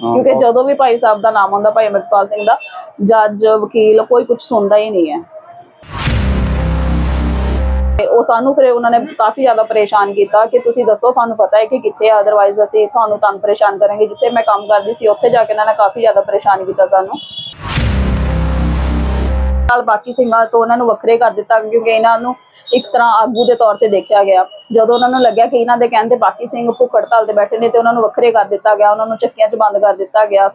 ਕਿਉਂਕਿ ਜਦੋਂ ਵੀ ਭਾਈ ਸਾਹਿਬ ਦਾ ਨਾਮ ਆਉਂਦਾ ਭਾਈ ਅਮਰਪਾਲ ਸਿੰਘ ਦਾ ਜੱਜ ਵਕੀਲ ਕੋਈ ਕੁਝ ਸੁਣਦਾ ਹੀ ਨਹੀਂ ਹੈ। ਉਹ ਸਾਨੂੰ ਫਿਰ ਉਹਨਾਂ ਨੇ ਕਾਫੀ ਜ਼ਿਆਦਾ ਪਰੇਸ਼ਾਨ ਕੀਤਾ ਕਿ ਤੁਸੀਂ ਦੱਸੋ ਤੁਹਾਨੂੰ ਪਤਾ ਹੈ ਕਿ ਕਿੱਥੇ ਆ? ਅਦਰਵਾਈਜ਼ ਅਸੀਂ ਤੁਹਾਨੂੰ ਤੰਗ ਪਰੇਸ਼ਾਨ ਕਰਾਂਗੇ। ਜਿੱਥੇ ਮੈਂ ਕੰਮ ਕਰਦੀ ਸੀ ਉੱਥੇ ਜਾ ਕੇ ਇਹਨਾਂ ਨੇ ਕਾਫੀ ਜ਼ਿਆਦਾ ਪਰੇਸ਼ਾਨ ਕੀਤਾ ਸਾਨੂੰ। ਨਾਲ ਬਾਕੀ ਸਿੰਘਾਂ ਤੋਂ ਉਹਨਾਂ ਨੂੰ ਵੱਖਰੇ ਕਰ ਦਿੱਤਾ ਕਿਉਂਕਿ ਇਹਨਾਂ ਨੂੰ ਇੱਕ ਤਰ੍ਹਾਂ ਆਗੂ ਦੇ ਤੌਰ ਤੇ ਦੇਖਿਆ ਗਿਆ। ਜਦੋਂ ਉਹਨਾਂ ਨੂੰ ਲੱਗਿਆ ਕਿ ਇਹਨਾਂ ਦੇ ਕਹਿੰਦੇ ਬਾਕੀ ਸਿੰਘ ਭੁੱਖ ਹੜਤਾਲ ਤੇ ਬੈਠੇ ਨੇ ਤੇ ਉਹਨਾਂ ਨੂੰ ਵੱਖਰੇ ਕਰ ਦਿੱਤਾ ਗਿਆ, ਉਹਨਾਂ ਨੂੰ ਚੱਕੀਆਂ 'ਚ ਬੰਦ ਕਰ ਦਿੱਤਾ ਗਿਆ।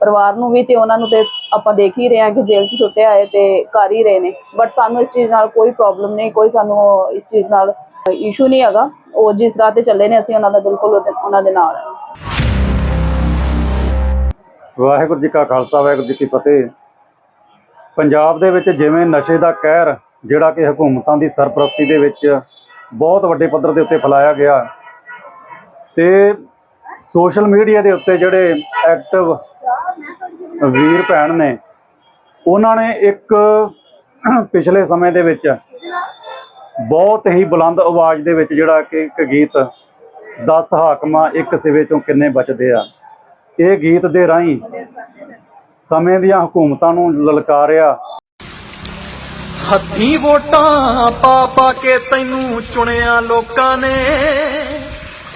ਪਰਿਵਾਰ ਨੂੰ ਵੀ ਤੇ ਉਹਨਾਂ ਨੂੰ ਤੇ ਆਪਾਂ ਦੇਖ ਹੀ ਰਹੇ ਹਾਂ ਕਿ ਜੇਲ੍ਹ 'ਚ ਛੁੱਟੇ ਆਏ ਤੇ ਕਰ ਹੀ ਰਹੇ ਨੇ। ਬਟ ਸਾਨੂੰ ਇਸ ਚੀਜ਼ ਨਾਲ ਕੋਈ ਪ੍ਰੋਬਲਮ ਨਹੀਂ, ਕੋਈ ਸਾਨੂੰ ਇਸ ਚੀਜ਼ ਨਾਲ ਇਸ਼ੂ ਨਹੀਂ ਹੈਗਾ। ਉਹ ਜਿਸ ਰਾਹ ਤੇ ਚੱਲੇ ਨੇ, ਅਸੀਂ ਉਹਨਾਂ ਦਾ ਬਿਲਕੁਲ ਉਹਨਾਂ ਦੇ ਨਾਲ ਹਾਂ। ਵਾਹਿਗੁਰੂ ਜੀ ਕਾ ਖਾਲਸਾ, ਵਾਹਿਗੁਰੂ ਜੀ ਕੀ ਫਤਿਹ। ਪੰਜਾਬ ਦੇ ਵਿੱਚ ਜਿਵੇਂ ਨਸ਼ੇ ਦਾ ਕਹਿਰ ਜਿਹੜਾ ਕਿ ਹਕੂਮਤਾਂ ਦੀ ਸਰਪ੍ਰਸਤੀ ਦੇ ਵਿੱਚ ਬਹੁਤ ਵੱਡੇ ਪੱਧਰ ਦੇ ਉੱਤੇ ਫੈਲਾਇਆ ਗਿਆ। ਤੇ ਸੋਸ਼ਲ ਮੀਡੀਆ ਦੇ ਉੱਤੇ ਜਿਹੜੇ ਐਕਟਿਵ ਵੀਰ ਭੈਣ ਨੇ, ਉਹਨਾਂ ਨੇ ਇੱਕ ਪਿਛਲੇ ਸਮੇਂ ਦੇ ਵਿੱਚ ਬਹੁਤ ਹੀ ਬੁਲੰਦ ਆਵਾਜ਼ ਦੇ ਵਿੱਚ ਜਿਹੜਾ ਕਿ ਇੱਕ ਗੀਤ 10 ਹਾਕਮਾਂ ਇੱਕ ਸਿਵੇ ਚੋਂ ਕਿੰਨੇ ਬਚਦੇ ਆ। ਇਹ ਗੀਤ ਦੇ ਰਾਹੀਂ ਸਮੇਂ ਦੀਆਂ ਹਕੂਮਤਾਂ ਨੂੰ ਲਲਕਾਰਿਆ ਹੱਥੀ ਵੋਟਾਂ ਪਾ ਪਾ ਕੇ ਤੈਨੂੰ ਚੁਣਿਆ ਲੋਕਾਂ ਨੇ।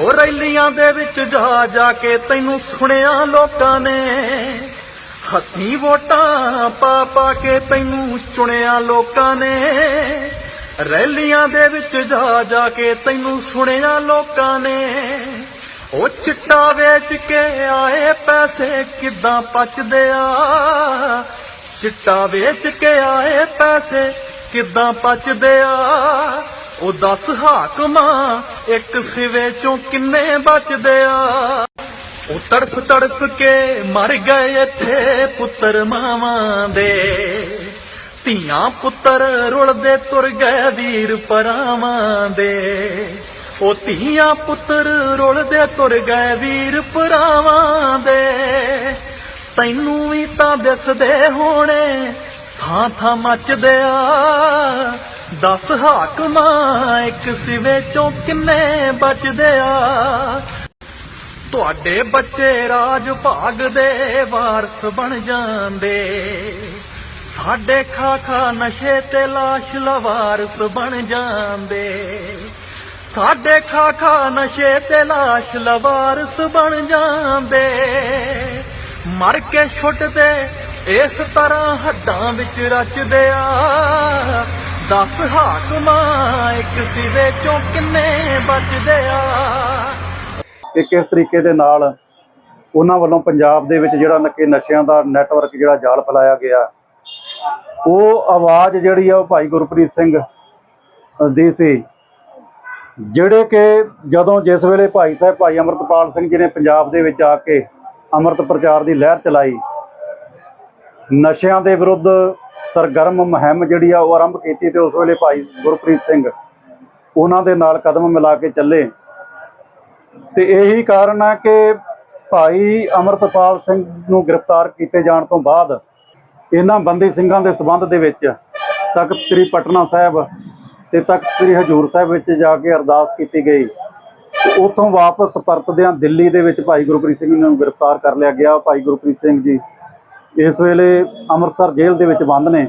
ਉਹ ਰੈਲੀਆਂ ਦੇ ਵਿੱਚ ਜਾ ਜਾ ਕੇ ਤੈਨੂੰ ਸੁਣਿਆ ਲੋਕਾਂ ਨੇ। ਹੱਥੀਂ ਵੋਟਾਂ ਪਾ ਪਾ ਕੇ ਤੈਨੂੰ ਚੁਣਿਆ ਲੋਕਾਂ ਨੇ। ਰੈਲੀਆਂ ਦੇ ਵਿੱਚ ਜਾ ਜਾ ਕੇ ਤੈਨੂੰ ਸੁਣਿਆ ਲੋਕਾਂ ਨੇ। ਉਹ ਚਿੱਟਾ ਵੇਚ ਕੇ ਆਏ ਪੈਸੇ ਕਿੱਦਾਂ ਪਚਦੇ ਆ। ਚਿੱਟਾ ਵੇਚ ਕੇ ਆਏ ਪੈਸੇ, ਕਿੱਦਾਂ ਪਚਦੇ ਆ? ਉਹ ਦਸ ਹਾਕਮਾਂ, ਇੱਕ ਸਿਵੇ ਚੋਂ ਕਿੰਨੇ ਬਚਦੇ ਆ? ਉਹ ਤੜਫ ਤੜਫ ਕੇ ਮਰ ਗਏ ਇੱਥੇ ਪੁੱਤਰ ਮਾਵਾਂ ਦੇ। ਧੀਆਂ ਪੁੱਤਰ ਰੁਲਦੇ ਤੁਰ ਗਏ ਵੀਰ ਪਰਾਵਾਂ ਦੇ। ਉਹ ਧੀਆਂ ਪੁੱਤਰ ਰੁਲਦੇ ਤੁਰ ਗਏ ਵੀਰ ਪਰਾਵਾਂ ਤੈਨੂੰ ਵੀ ਤਾਂ ਦਿਸਦੇ ਹੋਣੇ, ਥਾਂ ਥਾਂ ਮੱਚਦੇ ਆ। ਦਸ ਹਾਕਮਾਂ ਇੱਕ ਸਿਵੇ ਚੋਂ ਕਿੰਨੇ ਬਚਦੇ ਆ। ਤੁਹਾਡੇ ਬੱਚੇ ਰਾਜ ਭਾਗ ਦੇ ਵਾਰਸ ਬਣ ਜਾਂਦੇ। ਸਾਡੇ ਖਾ ਖਾ ਨਸ਼ੇ ਤੇ ਲਾਸ਼ ਲਵਾਰਸ ਬਣ ਜਾਂਦੇ। ਸਾਡੇ ਖਾ ਖਾ ਨਸ਼ੇ ਤੇ ਲਾਸ਼ ਲਵਾਰਸ ਬਣ ਜਾਂਦੇ। ਮਰ ਕੇ ਛੁੱਟਦੇ ਇਸ ਤਰ੍ਹਾਂ ਹੱਡਾਂ ਵਿੱਚ ਰਚਦੇ ਆ। ਦਸ ਹਾਕਮਾਂ ਇੱਕ ਸਿਵੇ ਚੋਂ ਕਿੰਨੇ ਬਚਦੇ ਆ। ਕਿ ਕਿਸ ਤਰੀਕੇ ਦੇ ਨਾਲ ਉਹਨਾਂ ਵੱਲੋਂ ਪੰਜਾਬ ਦੇ ਵਿੱਚ ਜਿਹੜਾ ਨਕੇ ਨਸ਼ਿਆਂ ਦਾ ਨੈਟਵਰਕ ਜਿਹੜਾ ਜਾਲ ਫੈਲਾਇਆ ਗਿਆ, ਉਹ ਆਵਾਜ਼ ਜਿਹੜੀ ਆ ਉਹ ਭਾਈ ਗੁਰਪ੍ਰੀਤ ਸਿੰਘ ਦੀ ਸੀ, ਜਿਹੜੇ ਕਿ ਜਦੋਂ ਜਿਸ ਵੇਲੇ ਭਾਈ ਸਾਹਿਬ, ਭਾਈ ਅਮਰਤਪਾਲ ਸਿੰਘ ਜੀ ਨੇ ਪੰਜਾਬ ਦੇ ਵਿੱਚ ਆ ਕੇ ਅੰਮ੍ਰਿਤ ਪ੍ਰਚਾਰ ਦੀ ਲਹਿਰ ਚਲਾਈ। ਨਸ਼ਿਆਂ ਦੇ ਵਿਰੁੱਧ ਸਰਗਰਮ ਮੁਹਿੰਮ ਜਿਹੜੀ ਆ ਉਹ ਆਰੰਭ ਕੀਤੀ ਤੇ ਉਸ ਵੇਲੇ ਭਾਈ ਗੁਰਪ੍ਰੀਤ ਸਿੰਘ ਉਹਨਾਂ ਦੇ ਨਾਲ ਕਦਮ ਮਿਲਾ ਕੇ ਚੱਲੇ। ਤੇ ਇਹੀ ਕਾਰਨ ਹੈ ਕਿ ਭਾਈ ਅਮਰਤਪਾਲ ਸਿੰਘ ਨੂੰ ਗ੍ਰਿਫਤਾਰ ਕੀਤੇ ਜਾਣ ਤੋਂ ਬਾਅਦ ਇਹਨਾਂ ਬੰਦੀ ਸਿੰਘਾਂ ਦੇ ਸਬੰਧ ਦੇ ਵਿੱਚ ਤਖਤ ਸ੍ਰੀ ਪਟਨਾ ਸਾਹਿਬ ਤੇ ਤਖਤ ਸ੍ਰੀ ਹਜੂਰ ਸਾਹਿਬ ਵਿੱਚ ਜਾ ਕੇ ਅਰਦਾਸ ਕੀਤੀ ਗਈ। ਤੇ ਉੱਥੋਂ ਵਾਪਸ ਪਰਤਦਿਆਂ ਦਿੱਲੀ ਦੇ ਵਿੱਚ ਭਾਈ ਗੁਰਪ੍ਰੀਤ ਸਿੰਘ ਨੂੰ ਗ੍ਰਿਫਤਾਰ ਕਰ ਲਿਆ ਗਿਆ। ਭਾਈ ਗੁਰਪ੍ਰੀਤ ਸਿੰਘ ਜੀ ਇਸ ਵੇਲੇ ਅੰਮ੍ਰਿਤਸਰ ਜੇਲ੍ਹ ਦੇ ਵਿੱਚ ਬੰਦ ਨੇ।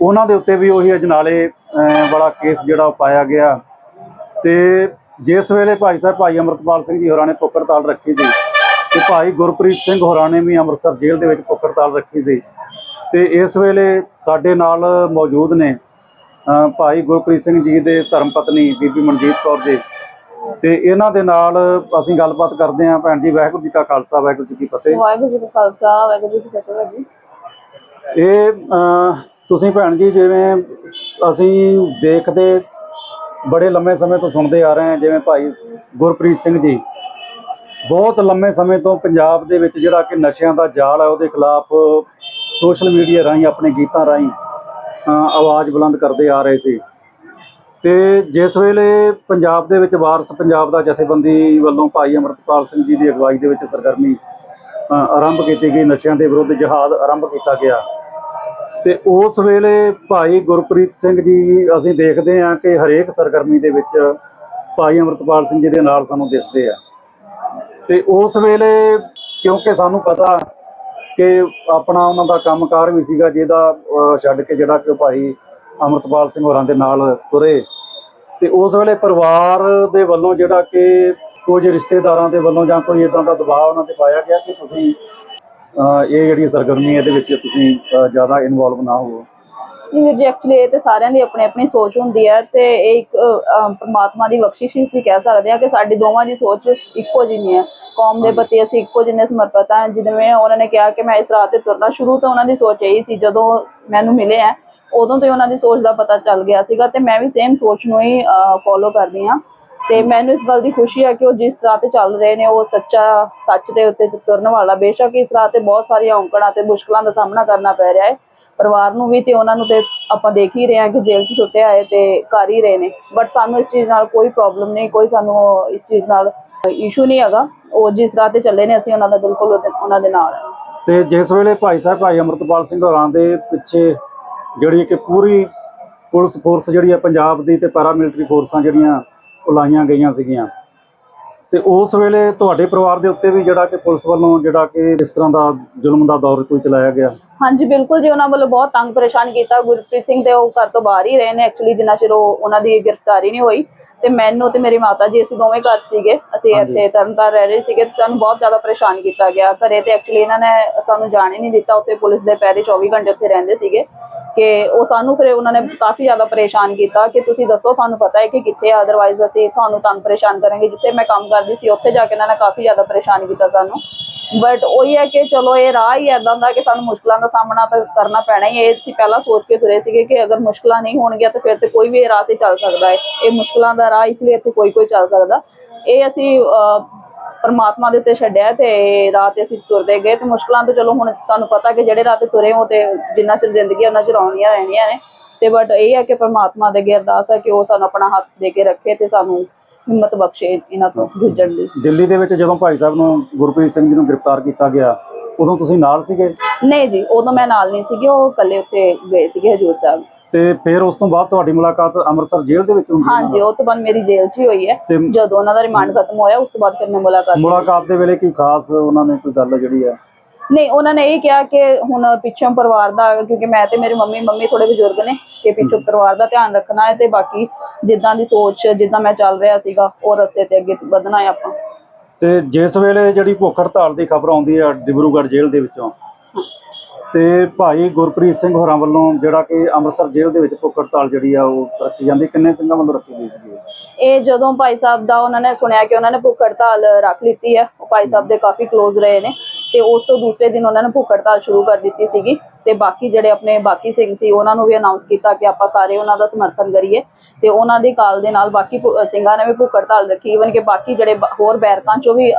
ਉਹਨਾਂ ਦੇ ਉੱਤੇ ਵੀ ਉਹੀ ਅਜਨਾਲੇ ਵਾਲਾ ਕੇਸ ਜਿਹੜਾ ਉਹ ਪਾਇਆ ਗਿਆ। ਤੇ ਜਿਸ ਵੇਲੇ ਭਾਈ ਸਾਹਿਬ ਭਾਈ ਅਮਰਤਪਾਲ ਸਿੰਘ ਜੀ ਹੋਰਾਂ ਨੇ ਪੁੱਖ ਰੱਖੀ ਸੀ ਤੇ ਭਾਈ ਗੁਰਪ੍ਰੀਤ ਸਿੰਘ ਹੋਰਾਂ ਨੇ ਵੀ ਅੰਮ੍ਰਿਤਸਰ ਜੇਲ੍ਹ ਦੇ ਵਿੱਚ ਪੁੱਖ ਰੱਖੀ ਸੀ। ਤੇ ਇਸ ਵੇਲੇ ਸਾਡੇ ਨਾਲ ਮੌਜੂਦ ਨੇ ਭਾਈ ਗੁਰਪ੍ਰੀਤ ਸਿੰਘ ਜੀ ਦੇ ਧਰਮ ਪਤਨੀ ਬੀਬੀ ਮਨਜੀਤ ਕੌਰ ਜੀ। ਤੇ ਇਹਨਾਂ ਦੇ ਨਾਲ ਅਸੀਂ ਗੱਲਬਾਤ ਕਰਦੇ ਹਾਂ ਭੈਣ ਜੀ ਵਾਹਿਗੁਰੂ ਜੀ ਕਾ ਖਾਲਸਾ ਵਾਹਿਗੁਰੂ ਜੀ ਕੀ ਫਤਿਹ। ਵਾਹਿਗੁਰੂ ਜੀ ਕਾ ਖਾਲਸਾ ਵਾਹਿਗੁਰੂ ਜੀ ਕੀ ਫਤਿਹ ਭਾਜੀ ਇਹ ਤੁਸੀਂ ਭੈਣ ਜੀ ਜਿਵੇਂ ਅਸੀਂ ਦੇਖਦੇ ਬੜੇ ਲੰਮੇ ਸਮੇਂ ਤੋਂ ਸੁਣਦੇ ਆ ਰਹੇ ਹਾਂ ਜਿਵੇਂ ਭਾਈ ਗੁਰਪ੍ਰੀਤ ਸਿੰਘ ਜੀ। ਬਹੁਤ ਲੰਮੇ ਸਮੇਂ ਤੋਂ ਪੰਜਾਬ ਦੇ ਵਿੱਚ ਜਿਹੜਾ ਕਿ ਨਸ਼ਿਆਂ ਦਾ ਜਾਲ ਹੈ ਉਹਦੇ ਖਿਲਾਫ ਸੋਸ਼ਲ ਮੀਡੀਆ ਰਾਹੀਂ ਆਪਣੇ ਗੀਤਾਂ ਰਾਹੀਂ ਆਵਾਜ਼ ਬੁਲੰਦ ਕਰਦੇ ਆ ਰਹੇ ਸੀ। ਤੇ ਜਿਸ ਵੇਲੇ ਪੰਜਾਬ ਦੇ ਵਿੱਚ ਵਾਰਸ ਪੰਜਾਬ ਦਾ ਜਥੇਬੰਦੀ ਵੱਲੋਂ ਭਾਈ ਅਮਰਤਪਾਲ ਸਿੰਘ ਜੀ ਦੀ ਅਗਵਾਈ ਦੇ ਵਿੱਚ ਸਰਗਰਮੀ ਆਰੰਭ ਕੀਤੀ ਗਈ, ਨਸ਼ਿਆਂ ਦੇ ਵਿਰੁੱਧ ਜਹਾਦ ਆਰੰਭ ਕੀਤਾ ਗਿਆ। ਤੇ ਉਸ ਵੇਲੇ ਭਾਈ ਗੁਰਪ੍ਰੀਤ ਸਿੰਘ ਜੀ, ਅਸੀਂ ਦੇਖਦੇ ਹਾਂ ਕਿ ਹਰੇਕ ਸਰਗਰਮੀ ਦੇ ਵਿੱਚ ਭਾਈ ਅਮਰਤਪਾਲ ਸਿੰਘ ਜੀ ਦੇ ਨਾਲ ਸਾਨੂੰ ਦਿਸਦੇ ਆ। ਤੇ ਉਸ ਵੇਲੇ ਕਿਉਂਕਿ ਸਾਨੂੰ ਪਤਾ ਕਿ ਆਪਣਾ ਉਹਨਾਂ ਦਾ ਕੰਮਕਾਰ ਵੀ ਸੀਗਾ, ਜਿਹਦਾ ਛੱਡ ਕੇ ਜਿਹੜਾ ਕਿ ਭਾਈ ਅਮਰਤਪਾਲ ਸਿੰਘ ਹੋਰਾਂ ਦੇ ਨਾਲ ਤੁਰੇ ਤੇ ਉਸ ਵੇਲੇ ਪਰਿਵਾਰ ਦੇ ਵੱਲੋਂ ਜਿਹੜਾ ਕਿ ਕੁਝ ਰਿਸ਼ਤੇਦਾਰਾਂ ਦੇ ਵੱਲੋਂ ਜਾਂ ਕੋਈ ਇਦਾਂ ਦਾ ਦਬਾਅ ਉਹਨਾਂ ਤੇ ਪਾਇਆ ਗਿਆ ਕਿ ਤੁਸੀਂ ਇਹ ਜਿਹੜੀ ਸਰਗਰਮੀ ਇਹਦੇ ਵਿੱਚ ਤੁਸੀਂ ਜ਼ਿਆਦਾ ਇਨਵੋਲਵ ਨਾ ਹੋਵੋ। ਵੀਰ ਜੀ ਐਕਚੁਅਲੀ ਇਹ ਤੇ ਸਾਰਿਆਂ ਦੀ ਆਪਣੀ ਆਪਣੀ ਸੋਚ ਹੁੰਦੀ ਹੈ ਤੇ ਇਹ ਇੱਕ ਪ੍ਰਮਾਤਮਾ ਦੀ ਬਖਸ਼ਿਸ਼ ਹੀ ਅਸੀਂ ਕਹਿ ਸਕਦੇ ਹਾਂ ਕਿ ਸਾਡੀ ਦੋਵਾਂ ਦੀ ਸੋਚ ਇੱਕੋ ਜਿਹੀ ਨਹੀਂ ਹੈ। ਕੌਮ ਦੇ ਪ੍ਰਤੀ ਅਸੀਂ ਇੱਕੋ ਜਿੰਨੇ ਸਮਰਪਿਤ ਹਾਂ। ਜਿਵੇਂ ਉਹਨਾਂ ਨੇ ਕਿਹਾ ਕਿ ਮੈਂ ਇਸ ਰਾਹ ਤੇ ਤੁਰਨਾ ਸ਼ੁਰੂ ਤੋਂ ਉਹਨਾਂ ਦੀ ਸੋਚ ਇਹੀ ਸੀ ਜਦੋਂ ਮੈਨੂੰ ਮਿਲੇ ਹੈ ਉਦੋਂ ਤੋਂ ਉਹਨਾਂ ਦੀ ਸੋਚ ਦਾ ਪਤਾ ਚੱਲ ਗਿਆ ਸੀਗਾ ਤੇ ਮੈਂ ਵੀ ਸੇਮ ਸੋਚ ਨੂੰ ਹੀ ਫੋਲੋ ਕਰਦੀ ਹਾਂ। ਤੇ ਮੈਨੂੰ ਇਸ ਗੱਲ ਦੀ ਖੁਸ਼ੀ ਹੈ ਕਿ ਉਹ ਜਿਸ ਰਾਹ ਤੇ ਚੱਲ ਰਹੇ ਨੇ, ਉਹ ਸੱਚਾ ਸੱਚ ਦੇ ਉੱਤੇ ਤੁਰਨ ਵਾਲਾ, ਬੇਸ਼ੱਕ ਇਸ ਰਾਹ ਤੇ ਬਹੁਤ ਸਾਰੀਆਂ ਔਂਕੜਾਂ ਤੇ ਮੁਸ਼ਕਲਾਂ ਦਾ ਸਾਹਮਣਾ ਕਰਨਾ ਪੈ ਰਿਹਾ ਹੈ। ਪਰਿਵਾਰ ਨੂੰ ਵੀ ਤੇ ਉਹਨਾਂ ਨੂੰ ਤੇ ਆਪਾਂ ਦੇਖ ਹੀ ਰਹੇ ਹਾਂ ਕਿ ਜੇਲ੍ਹ 'ਚ ਸੁੱਟਿਆ ਹੈ ਤੇ ਕਰ ਹੀ ਰਹੇ ਨੇ। ਬਟ ਸਾਨੂੰ ਇਸ ਚੀਜ਼ ਨਾਲ ਕੋਈ ਪ੍ਰੋਬਲਮ ਨਹੀਂ, ਕੋਈ ਸਾਨੂੰ ਇਸ ਚੀਜ਼ ਨਾਲ ਇਸ਼ੂ ਨਹੀਂ ਹੈਗਾ। ਉਹ ਜਿਸ ਰਾਹ ਤੇ ਚੱਲੇ ਨੇ, ਅਸੀਂ ਉਹਨਾਂ ਦਾ ਬਿਲਕੁਲ ਉਹਨਾਂ ਦੇ ਨਾਲ ਤੇ ਜਿਸ ਵੇਲੇ ਭਾਈ ਸਾਹਿਬ, ਭਾਈ ਅਮਰਤਪਾਲ ਸਿੰਘ ਹੋਰਾਂ ਦੇ ਪਿੱਛੇ ਜਿਹੜੀ ਕਿ ਪੂਰੀ ਪੁਲਿਸ ਫੋਰਸ ਜਿਹੜੀ ਹੈ ਪੰਜਾਬ ਦੀ ਤੇ ਪੈਰਾਮਿਲਟਰੀ ਫੋਰਸਾਂ ਜਿਹੜੀਆਂ ਉਹ ਲਾਈਆਂ ਗਈਆਂ ਸੀਗੀਆਂ। ਤੇ ਉਸ ਵੇਲੇ ਤੁਹਾਡੇ ਪਰਿਵਾਰ ਦੇ ਉੱਤੇ ਵੀ ਜਿਹੜਾ ਕਿ ਪੁਲਿਸ ਵੱਲੋਂ ਜਿਹੜਾ ਕਿ ਇਸ ਤਰ੍ਹਾਂ ਦਾ ਜ਼ੁਲਮ ਦਾ ਦੌਰ ਕੋਈ ਚਲਾਇਆ ਗਿਆ? ਹਾਂਜੀ ਬਿਲਕੁਲ ਜੀ ਉਹਨਾਂ ਵੱਲੋਂ ਬਹੁਤ ਤੰਗ ਪਰੇਸ਼ਾਨ ਕੀਤਾ। ਗੁਰਪ੍ਰੀਤ ਸਿੰਘ ਤੇ ਉਹ ਘਰ ਤੋਂ ਬਾਹਰ ਹੀ ਰਹੇ ਨੇ। ਐਕਚੁਅਲੀ ਜਿੰਨਾ ਚਿਰ ਉਹ ਉਹਨਾਂ ਦੀ ਗ੍ਰਿਫਤਾਰੀ ਨਹੀਂ ਹੋਈ ਤੇ ਮੈਨੂੰ ਤੇ ਮੇਰੀ ਮਾਤਾ ਜੀ ਅਸੀਂ ਦੋਵੇਂ ਘਰ ਸੀਗੇ। ਅਸੀਂ। ਇੱਥੇ ਤਰਨਤਾਰਨ ਰਹਿ ਰਹੇ ਸੀਗੇ ਤੇ ਸਾਨੂੰ ਬਹੁਤ ਜ਼ਿਆਦਾ ਪਰੇਸ਼ਾਨ ਕੀਤਾ ਗਿਆ। ਘਰੇ ਤੇ ਐਕਚੁਅਲੀ ਇਹਨਾਂ ਨੇ ਸਾਨੂੰ ਜਾਣ ਹੀ ਨਹੀਂ ਦਿੱਤਾ। ਉੱਥੇ ਪੁਲਿਸ ਦੇ ਪੈਰੇ 24 ਘੰਟੇ ਉੱਥੇ ਰਹਿੰਦੇ ਸੀਗੇ। ਕਿ ਉਹ ਸਾਨੂੰ ਫਿਰ ਉਹਨਾਂ ਨੇ ਕਾਫੀ ਜ਼ਿਆਦਾ ਪਰੇਸ਼ਾਨ ਕੀਤਾ ਕਿ ਤੁਸੀਂ ਦੱਸੋ ਤੁਹਾਨੂੰ ਪਤਾ ਹੈ ਕਿ ਕਿੱਥੇ ਆ? ਅਦਰਵਾਈਜ਼ ਅਸੀਂ ਤੁਹਾਨੂੰ ਤੰਗ ਪਰੇਸ਼ਾਨ ਕਰਾਂਗੇ। ਜਿੱਥੇ ਮੈਂ ਕੰਮ ਕਰਦੀ ਸੀ ਉੱਥੇ ਜਾ ਕੇ ਇਹਨਾਂ ਨੇ ਕਾਫੀ ਜ਼ਿਆਦਾ ਪਰੇਸ਼ਾਨ ਕੀਤਾ ਸਾਨੂੰ। ਬਟ ਉਹੀ ਹੈ ਕਿ ਚਲੋ ਇਹ ਰਾਹ ਹੀ ਐਦਾਂ ਦਾ ਕਿ ਸਾਨੂੰ ਮੁਸ਼ਕਲਾਂ ਦਾ ਸਾਹਮਣਾ ਤਾਂ ਕਰਨਾ ਪੈਣਾ ਹੀ ਇਹ ਅਸੀਂ ਪਹਿਲਾਂ ਸੋਚ ਕੇ ਤੁਰੇ ਸੀਗੇ ਕਿ ਅਗਰ ਮੁਸ਼ਕਲਾਂ ਨਹੀਂ ਹੋਣਗੀਆਂ ਤਾਂ ਫਿਰ ਤੇ ਕੋਈ ਵੀ ਇਹ ਰਾਹ ਤੇ ਚੱਲ ਸਕਦਾ ਹੈ। ਇਹ ਮੁਸ਼ਕਲਾਂ ਦਾ ਰਾਹ ਇਸ ਲਈ ਇੱਥੇ ਕੋਈ ਕੋਈ ਚੱਲ ਸਕਦਾ। ਇਹ ਅਸੀਂ ਅਹ, ਪਰਮਾਤਮਾ ਦੇ ਉੱਤੇ ਛੱਡਿਆ ਤੇ ਇਹ ਰਾਹ ਤੇ ਅਸੀਂ ਤੁਰਦੇ ਗਏ ਤੇ ਮੁਸ਼ਕਲਾਂ ਤਾਂ ਚਲੋ ਹੁਣ ਤੁਹਾਨੂੰ ਪਤਾ ਕਿ ਜਿਹੜੇ ਰਾਹ ਤੇ ਤੁਰੇ ਹੋ ਤੇ ਜਿੰਨਾ ਚਿਰ ਜ਼ਿੰਦਗੀ ਉਹਨਾਂ ਚਿਰ ਆਉਣੀਆਂ ਰਹਿਣੀਆਂ ਨੇ। ਤੇ ਬਟ ਇਹ ਹੈ ਕਿ ਪਰਮਾਤਮਾ ਦੇ ਅੱਗੇ ਅਰਦਾਸ ਹੈ ਕਿ ਉਹ ਸਾਨੂੰ ਆਪਣਾ ਹੱਥ ਦੇ ਕੇ ਰੱਖੇ ਤੇ ਸਾਨੂੰ ਹਿੰਮਤ ਬਖਸ਼ੇ ਇਹਨਾਂ ਤੋਂ ਜੂਝਣ ਦੀ। ਦਿੱਲੀ ਦੇ ਵਿੱਚ ਜਦੋਂ ਭਾਈ ਸਾਹਿਬ ਨੂੰ ਗੁਰਪ੍ਰੀਤ ਸਿੰਘ ਜੀ ਨੂੰ ਗ੍ਰਿਫਤਾਰ ਕੀਤਾ ਗਿਆ ਉਦੋਂ ਤੁਸੀਂ ਨਾਲ ਸੀਗੇ? ਨਹੀਂ ਜੀ ਉਦੋਂ ਮੈਂ ਨਾਲ ਨਹੀਂ ਸੀਗੀ ਉਹ ਇਕੱਲੇ ਉੱਥੇ ਗਏ ਸੀਗੇ ਹਜੂਰ ਸਾਹਿਬ। ਤੇ ਫਿਰ ਉਸ ਤੋਂ ਬਾਅਦ ਤੁਹਾਡੀ ਮੁਲਾਕਾਤ ਅੰਮ੍ਰਿਤਸਰ ਜੇਲ੍ਹ ਦੇ ਵਿੱਚ ਹੁੰਦੀ ਹੈ ਹਾਂਜੀ ਉਹ ਤੋਂ ਬਾਅਦ ਮੇਰੀ ਜੇਲ੍ਹ 'ਚ ਹੀ ਹੋਈ ਹੈ। ਤੇ ਜਦੋਂ ਉਹਨਾਂ ਦਾ ਰਿਮਾਂਡ ਖਤਮ ਹੋਇਆ ਉਸ ਤੋਂ ਬਾਅਦ ਫਿਰ ਮੈਂ ਮੁਲਾਕਾਤ ਕੀਤੀ। ਮੁਲਾਕਾਤ ਦੇ ਵੇਲੇ ਕੋਈ ਖਾਸ ਉਹਨਾਂ ਨੇ ਕੋਈ ਗੱਲ ਜਿਹੜੀ ਹੈ? ਨਹੀਂ ਉਹਨਾਂ ਨੇ ਇਹ ਕਿਹਾ ਕਿ ਹੁਣ ਪਿੱਛੋਂ ਪਰਿਵਾਰ ਦਾ ਕਿਉਂਕਿ ਮੈਂ ਤੇ ਮੇਰੀ ਮੰਮੀ ਮੰਮੀ ਥੋੜੇ ਬਜ਼ੁਰਗ ਨੇ ਕਿ ਪਿੱਛੋਂ ਪਰਿਵਾਰ ਦਾ ਧਿਆਨ ਰੱਖਣਾ ਹੈ ਤੇ ਬਾਕੀ ਜਿੱਦਾਂ ਦੀ ਸੋਚ ਜਿੱਦਾਂ ਮੈਂ ਚੱਲ ਰਿਹਾ ਸੀਗਾ ਉਹ ਰਸਤੇ ਤੇ ਅੱਗੇ ਵਧਣਾ ਹੈ ਆਪਾਂ। ਤੇ ਜਿਸ ਵੇਲੇ ਜਿਹੜੀ ਭੁੱਖ ਹੜਤਾਲ ਦੀ ਖਬਰ ਆਉਂਦੀ ਹੈ ਡਿਬਰੂਗੜ੍ਹ ਜੇਲ੍ਹ ਦੇ ਵਿੱਚੋਂ ਤੇ ਭਾਈ ਗੁਰਪ੍ਰੀਤ ਸਿੰਘ ਹੋਰਾਂ ਵੱਲੋਂ ਜਿਹੜਾ ਕਿ ਅੰਮ੍ਰਿਤਸਰ ਜੇਲ੍ਹ ਦੇ ਵਿੱਚ ਭੁੱਖ ਹੜਤਾਲ ਜਿਹੜੀ ਆ ਉਹ ਰੱਖੀ ਜਾਂਦੀ। ਕਿੰਨੇ ਸਿੰਘਾਂ ਵੱਲੋਂ ਰੱਖੀ ਗਈ ਸੀ ਇਹ? ਜਦੋਂ ਭਾਈ ਸਾਹਿਬ ਦਾ ਉਹਨਾਂ ਨੇ ਸੁਣਿਆ ਕਿ ਉਹਨਾਂ ਨੇ ਭੁੱਖ ਹੜਤਾਲ ਰੱਖ ਲਿੱਤੀ ਹੈ ਉਹ ਭਾਈ ਸਾਹਿਬ ਦੇ ਕਾਫੀ ক্লোਜ਼ ਰਹੇ ਨੇ ਤੇ ਉਸ ਤੋਂ ਦੂਸਰੇ ਦਿਨ ਉਹਨਾਂ ਨੇ ਭੁੱਖ ਹੜਤਾਲ ਸ਼ੁਰੂ ਕਰ ਦਿੱਤੀ ਸੀਗੀ ਤੇ ਬਾਕੀ ਜਿਹੜੇ ਆਪਣੇ ਬਾਕੀ ਸਿੰਘ ਸੀ ਉਹਨਾਂ ਨੂੰ ਵੀ ਅਨਾਉਂਸ ਕੀਤਾ ਕਿ ਆਪਾਂ ਸਾਰੇ ਉਹਨਾਂ ਦਾ ਸਮਰਥਨ ਕਰੀਏ ਤੇ ਉਹਨਾਂ ਦੀ ਕਾਲ ਦੇ ਨਾਲ ਬਾਕੀ ਸਿੰਘਾਂ ਨੇ ਵੀ ਭੁੱਖ ਹੜਤਾਲ ਰੱਖੀ। ਇਵਨ ਕਿ ਬਾਕੀ ਜਿਹੜੇ ਹੋਰ ਬੈਰਕਾਂ ਚੋਂ ਵੀ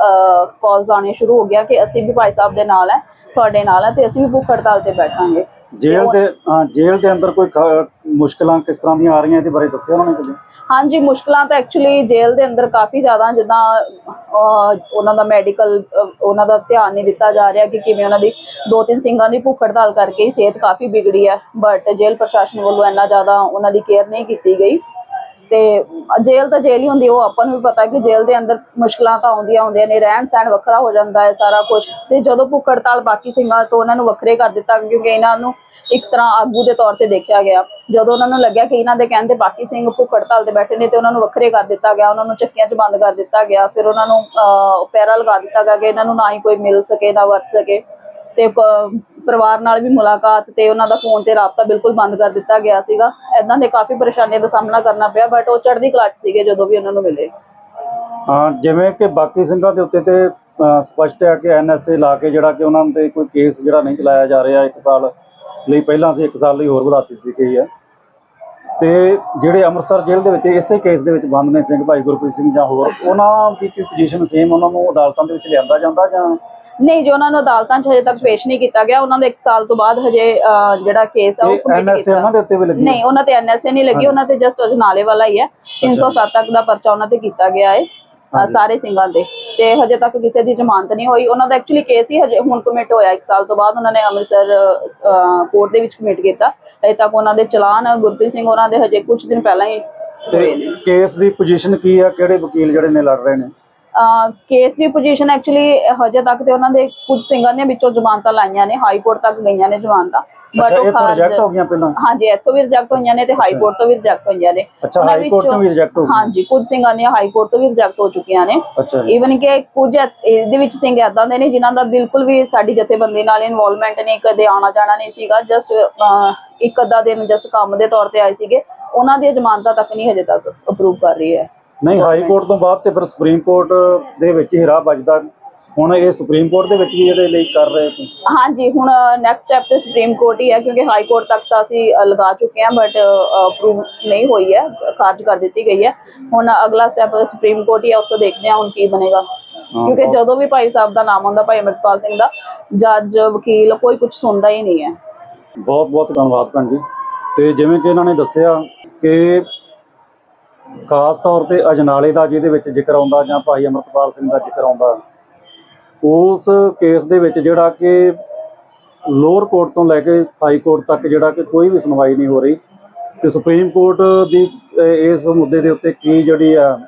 ਕਾਲਸ ਆਉਣੇ ਸ਼ੁਰੂ ਹੋ ਗਿਆ ਕਿ ਅਸੀਂ ਵੀ ਭਾਈ ਸਾਹਿਬ ਦੇ ਨਾਲ ਹੈ ਤੁਹਾਡੇ ਨਾਲ ਹੈ ਤੇ ਅਸੀਂ ਵੀ ਭੁੱਖ ਹੜਤਾਲ ਤੇ ਬੈਠਾਂਗੇ। ਜੇਲ੍ਹ ਦੇ ਹਾਂ, ਜੇਲ੍ਹ ਦੇ ਅੰਦਰ ਕੋਈ ਮੁਸ਼ਕਲਾਂ ਕਿਸ ਤਰ੍ਹਾਂ ਦੀਆਂ ਆ ਰਹੀਆਂ ਇਹਦੇ ਬਾਰੇ ਦੱਸਿਆ ਉਹਨਾਂ ਨੇ ਕੁਝ? ਹਾਂਜੀ ਮੁਸ਼ਕਲਾਂ ਤਾਂ ਐਕਚੁਅਲੀ ਜੇਲ੍ਹ ਦੇ ਅੰਦਰ ਕਾਫੀ ਜ਼ਿਆਦਾ ਜਿੱਦਾਂ ਉਹਨਾਂ ਦਾ ਮੈਡੀਕਲ ਉਹਨਾਂ ਦਾ ਧਿਆਨ ਨਹੀਂ ਦਿੱਤਾ ਜਾ ਰਿਹਾ ਕਿ ਕਿਵੇਂ ਉਹਨਾਂ ਦੀ ਦੋ ਤਿੰਨ ਸਿੰਘਾਂ ਦੀ ਭੁੱਖ ਹੜਤਾਲ ਕਰਕੇ ਹੀ ਸਿਹਤ ਕਾਫੀ ਵਿਗੜੀ ਹੈ। ਬਟ ਜੇਲ੍ਹ ਪ੍ਰਸ਼ਾਸਨ ਵੱਲੋਂ ਇੰਨਾ ਜ਼ਿਆਦਾ ਉਹਨਾਂ ਦੀ ਕੇਅਰ ਨਹੀਂ ਕੀਤੀ ਗਈ। ਤੇ ਜੇਲ੍ਹ ਤਾਂ ਜੇਲ੍ਹ ਹੀ ਹੁੰਦੀ ਉਹ ਆਪਾਂ ਨੂੰ ਵੀ ਪਤਾ ਕਿ ਜੇਲ੍ਹ ਦੇ ਅੰਦਰ ਮੁਸ਼ਕਲਾਂ ਤਾਂ ਆਉਂਦੀਆਂ ਹੁੰਦੀਆਂ ਨੇ ਰਹਿਣ ਸਹਿਣ ਵੱਖਰਾ ਹੋ ਜਾਂਦਾ ਹੈ ਸਾਰਾ ਕੁਝ ਤੇ ਜਦੋਂ ਭੁੱਖ ਹੜਤਾਲ ਬਾਕੀ ਸਿੰਘਾਂ ਤੋਂ ਉਹਨਾਂ ਨੂੰ ਵੱਖਰੇ ਕਰ ਦਿੱਤਾ ਕਿਉਂਕਿ ਇਹਨਾਂ ਨੂੰ ਇੱਕ ਤਰ੍ਹਾਂ ਆਗੂ ਦੇ ਤੌਰ ਤੇ ਦੇਖਿਆ ਗਿਆ। ਜਦੋਂ ਉਹਨਾਂ ਨੂੰ ਲੱਗਿਆ ਕਿ ਇਹਨਾਂ ਦੇ ਕਹਿੰਦੇ ਬਾਕੀ ਸਿੰਘ ਭੁੱਖ ਹੜਤਾਲ ਤੇ ਬੈਠੇ ਨੇ ਤੇ ਉਹਨਾਂ ਨੂੰ ਵੱਖਰੇ ਕਰ ਦਿੱਤਾ ਗਿਆ ਉਹਨਾਂ ਨੂੰ ਚੱਕੀਆਂ 'ਚ ਬੰਦ ਕਰ ਦਿੱਤਾ ਗਿਆ ਫਿਰ ਉਹਨਾਂ ਨੂੰ ਅਹ, ਪੈਰਾ ਲਗਾ ਦਿੱਤਾ ਗਿਆ ਕਿ ਇਹਨਾਂ ਨੂੰ ਨਾ ਹੀ ਕੋਈ ਮਿਲ ਸਕੇ ਨਾ ਵਰਤ ਸਕੇ। ਤੇ ਪਰਿਵਾਰ ਨਾਲ ਵੀ ਮੁਲਾਕਾਤ ਤੇ ਉਹਨਾਂ ਦਾ ਫੋਨ ਤੇ ਰਾਬਤਾ ਬਿਲਕੁਲ ਬੰਦ ਕਰ ਦਿੱਤਾ ਗਿਆ ਸੀਗਾ। ਐਦਾਂ ਦੇ ਕਾਫੀ ਪਰੇਸ਼ਾਨੀਆਂ ਦਾ ਸਾਹਮਣਾ ਕਰਨਾ ਪਿਆ ਬਟ ਉਹ ਚੜ੍ਹਦੀ ਕਲਾ 'ਚ ਸੀਗੇ ਜਦੋਂ ਵੀ ਉਹਨਾਂ ਨੂੰ ਮਿਲੇ। ਹਾਂ, ਜਿਵੇਂ ਕਿ ਬਾਕੀ ਸਿੰਘਾਂ ਦੇ ਉੱਤੇ ਤੇ ਸਪਸ਼ਟ ਹੈ ਕਿ ਐਨਐਸਏ ਲਾ ਕੇ ਜਿਹੜਾ ਕਿ ਉਹਨਾਂ ਤੇ ਕੋਈ ਕੇਸ ਜਿਹੜਾ ਨਹੀਂ ਚਲਾਇਆ ਜਾ ਰਿਹਾ, ਇੱਕ ਸਾਲ ਲਈ ਪਹਿਲਾਂ ਸੀ, ਇੱਕ ਸਾਲ ਲਈ ਹੋਰ ਵਧਾ ਦਿੱਤੀ ਗਈ ਹੈ। ਤੇ ਜਿਹੜੇ ਅੰਮ੍ਰਿਤਸਰ ਜੇਲ੍ਹ ਦੇ ਵਿੱਚ ਇਸੇ ਕੇਸ ਦੇ ਵਿੱਚ ਬੰਦ ਨੇ ਸਿੰਘ ਭਾਈ ਗੁਰਪ੍ਰੀਤ ਸਿੰਘ ਜਾਂ ਹੋਰ, ਉਹਨਾਂ ਦੀ ਕੀ ਪੋਜੀਸ਼ਨ ਸੇਮ ਉਹਨਾਂ ਨੂੰ ਅਦਾਲਤਾਂ ਦੇ ਵਿੱਚ ਲਿਆਂਦਾ ਜਾਂਦਾ ਜਾਂ ਨਹੀਂ ਜੀ ਉਹਨਾਂ ਨੂੰ ਅਦਾਲਤਾਂ 'ਚ ਹਜੇ ਤੱਕ ਪੇਸ਼ ਨਹੀਂ ਕੀਤਾ ਗਿਆ। ਉਹਨਾਂ ਦਾ 1 ਸਾਲ ਤੋਂ ਬਾਅਦ ਹਜੇ ਅਹ, ਜਿਹੜਾ ਕੇਸ ਆ ਉਹ ਇਹ ਕੰਪਲੀਟ ਐਨਐਸਏ ਕੀਤਾ ਉਹਨਾਂ ਦੇ ਉੱਤੇ ਵੀ ਲੱਗੀ ਹੈ? ਨਹੀਂ ਉਹਨਾਂ ਤੇ ਐਨਐਸਏ ਨਹੀਂ ਲੱਗੀ। ਉਹਨਾਂ ਤੇ ਜਸਟ ਅਜਨਾਲੇ ਵਾਲਾ ਹੀ ਹੈ। 307 ਤੱਕ ਦਾ ਪਰਚਾ ਉਹਨਾਂ ਤੇ ਕੀਤਾ ਗਿਆ ਹੈ ਅਹ, ਹਾਂਜੀ। ਸਾਰੇ ਸਿੰਘਾਂ ਦੇ ਤੇ ਹਜੇ ਤੱਕ ਕਿਸੇ ਦੀ ਜ਼ਮਾਨਤ ਨਹੀਂ ਹੋਈ। ਉਹਨਾਂ ਦਾ ਐਕਚੁਅਲੀ ਕੇਸ ਹੀ ਹਜੇ ਹੁਣ ਕਮਿਟ ਹੋਇਆ 1 ਸਾਲ ਤੋਂ ਬਾਅਦ ਉਹਨਾਂ ਨੇ ਅੰਮ੍ਰਿਤਸਰ ਕੋਰਟ ਦੇ ਵਿੱਚ ਕਮਿਟ ਕੀਤਾ। ਹਜੇ ਤੱਕ ਉਹਨਾਂ ਦੇ ਚਲਾਨ ਗੁਰਪ੍ਰੀਤ ਸਿੰਘ ਉਹਨਾਂ ਦੇ ਹਜੇ ਕੁਝ ਦਿਨ ਪਹਿਲਾਂ ਹੀ ਹੋਏ ਤੇ ਨੇ। ਕੇਸ ਦੀ ਪੋਜੀਸ਼ਨ ਕੀ ਆ ਕਿਹੜੇ ਵਕੀਲ ਜਿਹੜੇ ਨੇ ਲੜ ਰਹੇ ਨੇ? ਕੇਸ ਦੀ ਪੋਜੀਸ਼ਨ ਐਕਚੁਅਲੀ ਹਜੇ ਤੱਕ ਤੇ ਉਹਨਾਂ ਦੇ ਕੁਝ ਸਿੰਘਾਂ ਨੇ ਵਿੱਚੋਂ ਜ਼ਮਾਨਤਾਂ ਲਾਈਆਂ ਨੇ ਹਾਈ ਕੋਰਟ ਤੱਕ ਗਈਆਂ ਨੇ ਜ਼ਮਾਨਤਾਂ ਅੱਛਾ ਉਹ ਰਿਜੈਕਟ ਹੋ ਗਈਆਂ ਪਹਿਲਾਂ? ਹਾਂਜੀ ਇੱਥੋਂ ਵੀ ਰਿਜੈਕਟ ਹੋਈਆਂ ਨੇ ਤੇ ਹਾਈ ਕੋਰਟ ਤੋਂ ਵੀ ਰਿਜੈਕਟ ਹੋਈਆਂ ਨੇ। ਅੱਛਾ ਹਾਈ ਕੋਰਟ ਤੋਂ ਵੀ ਰਿਜੈਕਟ ਹੋ ਗਈਆਂ। ਹਾਂਜੀ ਕੁਝ ਸਿੰਘਾਂ ਦੀਆਂ ਹਾਈ ਕੋਰਟ ਤੋਂ ਵੀ ਰਿਜੈਕਟ ਹੋ ਚੁੱਕੀਆਂ ਨੇ। ਈਵਨ ਕਿ ਕੁਝ ਇਹਦੇ ਵਿੱਚ ਸਿੰਘ ਏਦਾਂ ਦੇ ਨੇ ਜਿਨ੍ਹਾਂ ਦਾ ਬਿਲਕੁਲ ਵੀ ਸਾਡੀ ਜਥੇਬੰਦੀ ਨਾਲ ਇਨਵੋਲਵਮੈਂਟ ਨਹੀਂ ਕਦੇ ਆਣਾ ਜਾਣਾ ਨਹੀਂ ਸੀਗਾ ਜਸਟ ਇੱਕ ਅੱਧਾ ਦਿਨ ਜਸਟ ਕੰਮ ਦੇ ਤੌਰ ਤੇ ਆਏ ਸੀਗੇ। ਉਹਨਾਂ ਦੀਆਂ ਜ਼ਮਾਨਤਾਂ ਤੱਕ ਨਹੀਂ ਹਜੇ ਤੱਕ ਅਪਰੂਵ ਕਰ ਰਹੀ ਹੈ। ਨਹੀਂ ਹਾਈ ਕੋਰਟ ਤੋਂ ਬਾਅਦ ਤੇ ਫਿਰ ਸੁਪਰੀਮ ਕੋਰਟ ਦੇ ਵਿੱਚ ਹੀ ਰਾਹ ਵੱਜਦਾ। ਹੁਣ ਇਹ ਸੁਪਰੀਮ ਕੋਰਟ ਦੇ ਵਿੱਚ ਵੀ ਇਹਦੇ ਲਈ ਕਰ ਰਹੇ ਸੀ ਹਾਂਜੀ ਹੁਣ ਨੈਕਸਟ ਸਟੈਪ ਤੇ ਸੁਪਰੀਮ ਕੋਰਟ ਹੀ ਹੈ ਕਿਉਂਕਿ ਹਾਈ ਕੋਰਟ ਤੱਕ ਤਾਂ ਅਸੀਂ ਲਗਾ ਚੁੱਕੇ ਹਾਂ ਬਟ ਅਪਰੂਵ ਨਹੀਂ ਹੋਈ ਹੈ ਖਾਰਜ ਕਰ ਦਿੱਤੀ ਗਈ ਹੈ। ਹੁਣ ਅਗਲਾ ਸਟੈਪ ਸੁਪਰੀਮ ਕੋਰਟ ਹੀ ਹੈ ਉਸ ਤੋਂ ਦੇਖਦੇ ਹਾਂ ਹੁਣ ਕੀ ਬਣੇਗਾ। ਕਿਉਂਕਿ ਜਦੋਂ ਵੀ ਭਾਈ ਸਾਹਿਬ ਦਾ ਨਾਮ ਆਉਂਦਾ ਭਾਈ ਅਮਰਪਾਲ ਸਿੰਘ ਦਾ ਜੱਜ ਵਕੀਲ ਕੋਈ ਕੁਝ ਸੁਣਦਾ ਹੀ ਨਹੀਂ ਹੈ। ਬਹੁਤ ਬਹੁਤ ਧੰਨਵਾਦ ਭੈਣ ਜੀ। ਤੇ ਜਿਵੇਂ ਕਿ ਇਹਨਾਂ ਨੇ ਦੱਸਿਆ ਕਿ ਖਾਸ ਤੌਰ ਤੇ ਅਜਨਾਲੇ ਦਾ ਜਿਹਦੇ ਵਿੱਚ ਜ਼ਿਕਰ ਆਉਂਦਾ ਜਾਂ ਭਾਈ ਅਮਰਤਪਾਲ ਸਿੰਘ ਦਾ ਜ਼ਿਕਰ ਆਉਂਦਾ, ਉਸ ਕੇਸ ਦੇ ਵਿੱਚ ਜਿਹੜਾ ਕਿ ਲੋਅਰ ਕੋਰਟ ਤੋਂ ਲੈ ਕੇ ਹਾਈ ਕੋਰਟ ਤੱਕ ਜਿਹੜਾ ਕਿ ਕੋਈ ਵੀ ਸੁਣਵਾਈ ਨਹੀਂ ਹੋ ਰਹੀ, ਤੇ ਸੁਪਰੀਮ ਕੋਰਟ ਦੀ ਇਸ ਮੁੱਦੇ ਦੇ ਉੱਤੇ ਕੀ ਜਿਹੜੀ ਆ,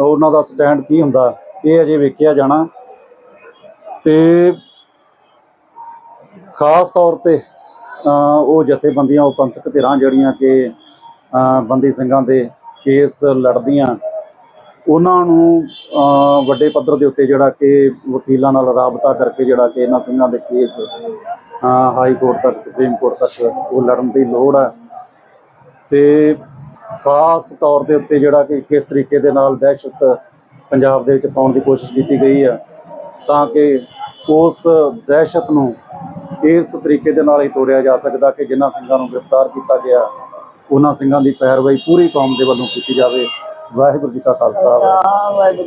ਉਹਨਾਂ ਦਾ ਸਟੈਂਡ ਕੀ ਹੁੰਦਾ, ਇਹ ਅਜੇ ਵੇਖਿਆ ਜਾਣਾ, ਤੇ ਖਾਸ ਤੌਰ ਤੇ ਉਹ ਜਥੇਬੰਦੀਆਂ ਉਹ ਪੰਥਕ ਧਿਰਾਂ ਜਿਹੜੀਆਂ ਕਿ ਬੰਦੀ ਸਿੰਘਾਂ ਦੇ ਕੇਸ ਲੜਦੀਆਂ, ਉਹਨਾਂ ਨੂੰ ਵੱਡੇ ਪੱਧਰ ਦੇ ਉੱਤੇ ਜਿਹੜਾ ਕਿ ਵਕੀਲਾਂ ਨਾਲ ਰਾਬਤਾ ਕਰਕੇ ਜਿਹੜਾ ਕਿ ਇਹਨਾਂ ਸਿੰਘਾਂ ਦੇ ਕੇਸ ਹਾਈ ਕੋਰਟ ਤੱਕ, ਸੁਪਰੀਮ ਕੋਰਟ ਤੱਕ ਉਹ ਲੜਨ ਦੀ ਲੋੜ ਹੈ। ਤੇ ਖਾਸ ਤੌਰ ਦੇ ਉੱਤੇ ਜਿਹੜਾ ਕਿ ਕਿਸ ਤਰੀਕੇ ਦੇ ਨਾਲ ਦਹਿਸ਼ਤ ਪੰਜਾਬ ਦੇ ਵਿੱਚ ਪਾਉਣ ਦੀ ਕੋਸ਼ਿਸ਼ ਕੀਤੀ ਗਈ ਹੈ, ਤਾਂ ਕਿ ਉਸ ਦਹਿਸ਼ਤ ਨੂੰ ਇਸ ਤਰੀਕੇ ਦੇ ਨਾਲ ਹੀ ਤੋੜਿਆ ਜਾ ਸਕਦਾ ਕਿ ਜਿਨ੍ਹਾਂ ਸਿੰਘਾਂ ਨੂੰ ਗ੍ਰਿਫਤਾਰ ਕੀਤਾ ਗਿਆ। ਉਹਨਾਂ ਸਿੰਘਾਂ ਦੀ ਪੈਰਵਾਈ ਪੂਰੀ ਕੌਮ ਦੇ ਵੱਲੋਂ ਕੀਤੀ ਜਾਵੇ। ਵਾਹਿਗੁਰੂ ਜੀ ਕਾ ਖਾਲਸਾ। ਵਾਹਿਗੁਰੂ